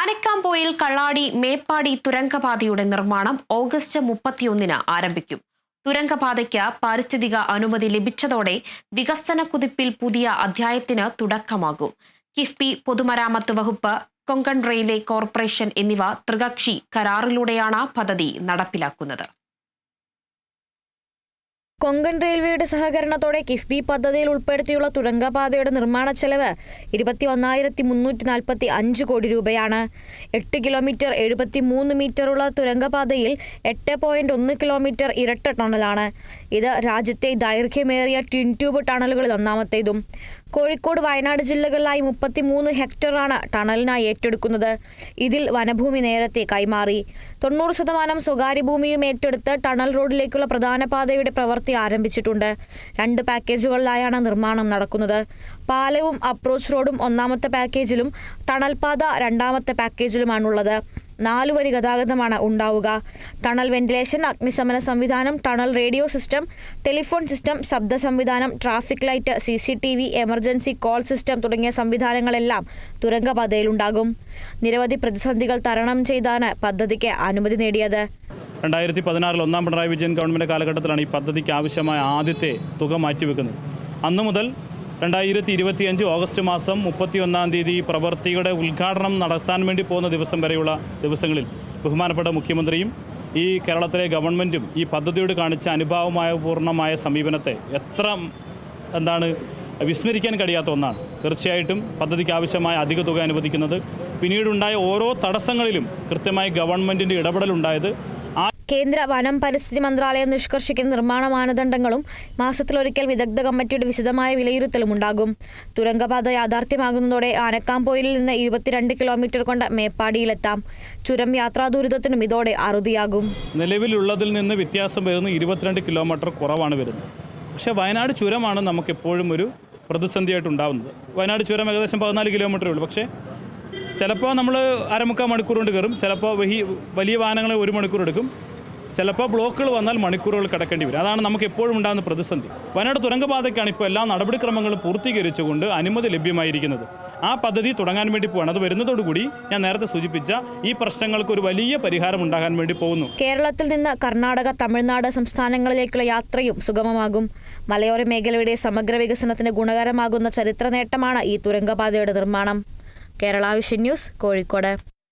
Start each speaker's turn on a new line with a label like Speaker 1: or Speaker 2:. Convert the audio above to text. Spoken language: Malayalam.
Speaker 1: ആനക്കാംപോയിൽ കള്ളാടി മേപ്പാടി തുരങ്കപാതയുടെ നിർമ്മാണം ഓഗസ്റ്റ് മുപ്പത്തിയൊന്നിന് ആരംഭിക്കും. തുരങ്കപാതയ്ക്ക് പാരിസ്ഥിതിക അനുമതി ലഭിച്ചതോടെ വികസന കുതിപ്പിൽ പുതിയ അധ്യായത്തിന് തുടക്കമാകും. കിഫ്ബി പൊതുമരാമത്ത് വകുപ്പ് കൊങ്കൺ റെയിൽവേ കോർപ്പറേഷൻ എന്നിവ ത്രികക്ഷി കരാറിലൂടെയാണ് പദ്ധതി നടപ്പിലാക്കുന്നത്.
Speaker 2: കൊങ്കൺ റെയിൽവേയുടെ സഹകരണത്തോടെ കിഫ്ബി പദ്ധതിയിൽ ഉൾപ്പെടുത്തിയുള്ള തുരങ്കപാതയുടെ നിർമ്മാണ ചെലവ് ഇരുപത്തി ഒന്നായിരത്തി മുന്നൂറ്റി നാൽപ്പത്തി അഞ്ച് കോടി രൂപയാണ്. എട്ട് കിലോമീറ്റർ എഴുപത്തി മൂന്ന് മീറ്ററുള്ള തുരങ്കപാതയിൽ എട്ട് പോയിന്റ് ഒന്ന് കിലോമീറ്റർ ഇരട്ട ടണലാണ്. ഇത് രാജ്യത്തെ ദൈർഘ്യമേറിയ ട്വിൻ ട്യൂബ് ടണലുകളിൽ ഒന്നാമത്തേതും. കോഴിക്കോട് വയനാട് ജില്ലകളിലായി മുപ്പത്തിമൂന്ന് ഹെക്ടറാണ് ടണലിനായി ഏറ്റെടുക്കുന്നത്. ഇതിൽ വനഭൂമി നേരത്തെ കൈമാറി. തൊണ്ണൂറ് ശതമാനം സ്വകാര്യ ഭൂമിയും ഏറ്റെടുത്ത് ടണൽ റോഡിലേക്കുള്ള പ്രധാന പാതയുടെ പ്രവൃത്തി ആരംഭിച്ചിട്ടുണ്ട്. രണ്ട് പാക്കേജുകളിലായാണ് നിർമ്മാണം നടക്കുന്നത്. പാലവും അപ്രോച്ച് റോഡും ഒന്നാമത്തെ പാക്കേജിലും ടണൽ പാത രണ്ടാമത്തെ പാക്കേജിലുമാണുള്ളത്. നാലു വരി ഗതാഗതമാണ് ഉണ്ടാവുക. ടണൽ വെന്റിലേഷൻ അഗ്നിശമന സംവിധാനം tunnel radio system telephone system ശബ്ദ സംവിധാനം traffic light C C T V emergency call system തുടങ്ങിയ സംവിധാനങ്ങളെല്ലാം തുരങ്കപാതയിലുണ്ടാകും. നിരവധി പ്രതിസന്ധികൾ തരണം ചെയ്താണ് പദ്ധതിക്ക് അനുമതി നേടിയത്.
Speaker 3: രണ്ടായിരത്തി പതിനാറിൽ ഒന്നാം പിണറായി വിജയൻ ഗവൺമെന്റ് കാലഘട്ടത്തിലാണ് ഈ പദ്ധതിക്ക് ആവശ്യമായ ആദ്യത്തെ തുക മാറ്റിവെക്കുന്നത്. അന്നു മുതൽ രണ്ടായിരത്തി ഇരുപത്തിയഞ്ച് ഓഗസ്റ്റ് മാസം മുപ്പത്തി ഒന്നാം തീയതി പ്രവൃത്തിയുടെ ഉദ്ഘാടനം നടത്താൻ വേണ്ടി പോകുന്ന ദിവസം വരെയുള്ള ദിവസങ്ങളിൽ ബഹുമാനപ്പെട്ട മുഖ്യമന്ത്രിയും ഈ കേരളത്തിലെ ഗവൺമെന്റും ഈ പദ്ധതിയോട് കാണിച്ച അനുഭാവമായ പൂർണമായ സമീപനത്തെ എത്ര എന്താണ് വിസ്മരിക്കാൻ കഴിയാത്ത ഒന്നാണ്. തീർച്ചയായിട്ടും പദ്ധതിക്ക് ആവശ്യമായ അധിക തുക അനുവദിക്കുന്നത്. പിന്നീടുണ്ടായ ഓരോ തടസ്സങ്ങളിലും കൃത്യമായി ഗവൺമെന്റിന്റെ ഇടപെടലുണ്ടായത്
Speaker 2: കേന്ദ്ര വനം പരിസ്ഥിതി മന്ത്രാലയം നിഷ്കർഷിക്കുന്ന നിർമ്മാണ മാനദണ്ഡങ്ങളും മാസത്തിലൊരിക്കൽ വിദഗ്ധ കമ്മിറ്റിയുടെ വിശദമായ വിലയിരുത്തലും ഉണ്ടാകും. തുരങ്കപാത യാഥാർത്ഥ്യമാകുന്നതോടെ ആനക്കാംപോയിലിൽ നിന്ന് ഇരുപത്തിരണ്ട് കിലോമീറ്റർ കൊണ്ട് മേപ്പാടിയിലെത്താം. ചുരം യാത്രാ ദുരിതത്തിനും ഇതോടെ അറുതിയാകും.
Speaker 3: നിലവിലുള്ളതിൽ നിന്ന് വ്യത്യാസം വരുന്ന ഇരുപത്തിരണ്ട് കിലോമീറ്റർ കുറവാണ് വരുന്നത്. പക്ഷേ വയനാട് ചുരമാണ് നമുക്ക് എപ്പോഴും ഒരു പ്രതിസന്ധിയായിട്ട് ഉണ്ടാകുന്നത് വയനാട് ചുരം ഏകദേശം പതിനാല് കിലോമീറ്റർ ഉള്ളൂ. പക്ഷേ ചിലപ്പോൾ നമ്മൾ അരമുക്കാൽ മണിക്കൂർ കൊണ്ട് കയറും. ചിലപ്പോൾ വലിയ വാഹനങ്ങൾ ഒരു മണിക്കൂർ എടുക്കും. ചിലപ്പോൾ ബ്ലോക്കുകൾ വന്നാൽ മണിക്കൂറുകൾ കിടക്കേണ്ടി വരും. അതാണ് നമുക്ക് എപ്പോഴും ഉണ്ടാകുന്ന പ്രതിസന്ധി. വയനാട് തുരങ്കപാതയ്ക്കാണ് ഇപ്പോൾ എല്ലാ നടപടിക്രമങ്ങളും പൂർത്തീകരിച്ചുകൊണ്ട് അനുമതി ലഭ്യമായിരിക്കുന്നത്. ആ പദ്ധതി തുടങ്ങാൻ വേണ്ടി പോവാണ്. അത് വരുന്നതോടുകൂടി ഞാൻ നേരത്തെ സൂചിപ്പിച്ച ഈ പ്രശ്നങ്ങൾക്ക് ഒരു വലിയ പരിഹാരം ഉണ്ടാകാൻ വേണ്ടി പോകുന്നു.
Speaker 2: കേരളത്തിൽ നിന്ന് കർണാടക തമിഴ്നാട് സംസ്ഥാനങ്ങളിലേക്കുള്ള യാത്രയും സുഗമമാകും. മലയോര മേഖലയുടെ സമഗ്ര വികസനത്തിന് ഗുണകരമാകുന്ന ചരിത്ര നേട്ടമാണ് ഈ തുരങ്കപാതയുടെ നിർമ്മാണം. Kerala vision news Kozhikode.